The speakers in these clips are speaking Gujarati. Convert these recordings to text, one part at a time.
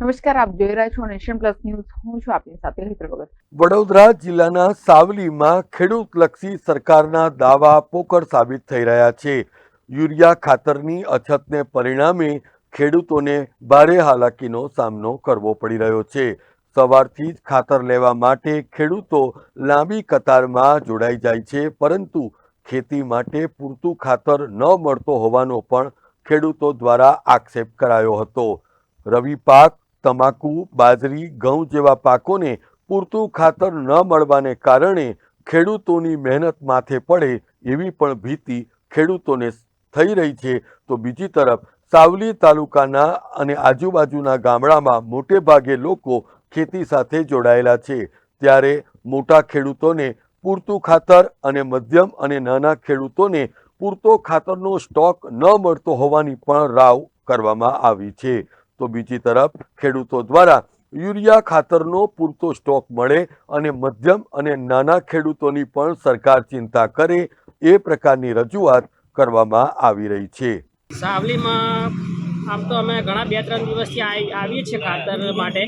નમસ્કાર, આપ જોઈ રહ્યા છો નેશન પ્લસ ન્યૂઝ. હું છું આપની સાથે હેતર ભગત. વડોદરા જિલ્લાના સાવલીમાં ખેડૂતલક્ષી સરકારના દાવા પોકળ સાબિત થઈ રહ્યા છે. યુરિયા ખાતરની અછતને પરિણામે ખેડૂતોને ભારે હાલાકીનો સામનો કરવો પડી રહ્યો છે. સવારથી જ ખાતર લેવા માટે ખેડૂતો લાંબી કતારમાં જોડાઈ જાય છે, પરંતુ ખેતી માટે પૂરતું ખાતર ન મળતો હોવાનો પણ ખેડૂતો દ્વારા આક્ષેપ કરાયો હતો. રવિ પાક તમાકુ, બાજરી, ઘઉં જેવા પાકોને પૂરતું ખાતર ન મળવાને કારણે ખેડૂતોની મહેનત માથે પડે એવી પણ ભીતિ ખેડૂતોને થઈ રહી છે. તો બીજી તરફ, સાવલી તાલુકાના અને આજુબાજુના ગામડામાં મોટે ભાગે લોકો ખેતી સાથે જોડાયેલા છે. ત્યારે મોટા ખેડૂતોને પૂરતું ખાતર અને મધ્યમ અને નાના ખેડૂતોને પૂરતો ખાતરનો સ્ટોક ન મળતો હોવાની પણ રાવ કરવામાં આવી છે. તો બીજી તરફ ખેડૂતો દ્વારા યુરિયા ખાતરનો પૂરતો સ્ટોક મળે અને મધ્યમ અને નાના ખેડૂતોની પણ સરકાર ચિંતા કરે એ પ્રકારની રજૂઆત કરવામાં આવી રહી છે. સાવલીમાં આમ તો અમે ઘણા બે ત્રણ દિવસથી આવીએ છીએ ખાતર માટે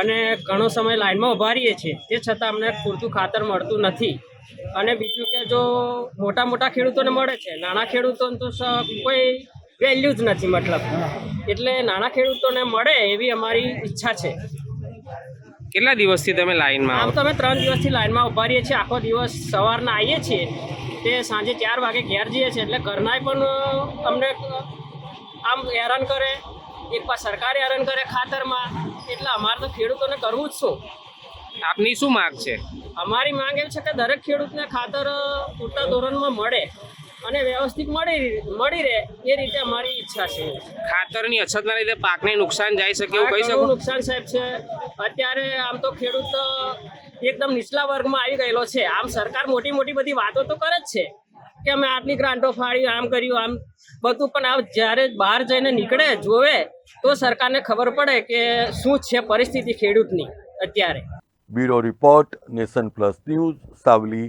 અને ઘણો સમય લાઇનમાં ઊભા રહીએ છીએ. તે છતાં અમને પૂરતું ખાતર મળતું નથી. અને બીજું કે જો મોટા મોટા ખેડૂતોને મળે છે, નાના ખેડૂતોને તો કોઈ વેલ્યુ જ નથી મતલબ. એટલે નાના ખેડૂતોને મળે એવી અમારી ઈચ્છા છે. કેટલા દિવસથી તમે લાઈનમાં આમ તો અમે ત્રણ દિવસથી લાઈનમાં ઊભા રહીએ છીએ. આખો દિવસ સવારના આવીએ છીએ. તે સાંજે ચાર વાગે ઘેર જઈએ છીએ. એટલે ઘરનાય પણ અમને આમ હેરાન કરે. એક પાસ સરકારે હેરાન કરે ખાતરમાં. એટલે અમારે તો ખેડૂતોને કરવું જ શું? આપની શું માંગ છે? અમારી માંગ એમ છે કે દરેક ખેડૂતને ખાતર પૂરતા ધોરણમાં મળે. અને વ્યવસ્થિત મળી મળી રહે એ રીતે મારી ઈચ્છા છે. ખાતરની અછતના લીધે પાકને નુકસાન જાય શકે એવું કહી શકો? નુકસાન સાહેબ છે. અત્યારે આમ તો ખેડૂત એકદમ નીચલા વર્ગમાં આવી ગયેલો છે. આમ સરકાર મોટી મોટી બધી વાતો તો કરે જ છે કે અમે આટલી ગ્રાન્ટો ફાડી આમ કર્યું આમ બધું. પણ આ જ્યારે બહાર જઈને નીકળે જોવે તો સરકારને ખબર પડે કે શું છે પરિસ્થિતિ ખેડૂતની અત્યારે. Bureau report Nation Plus News Savli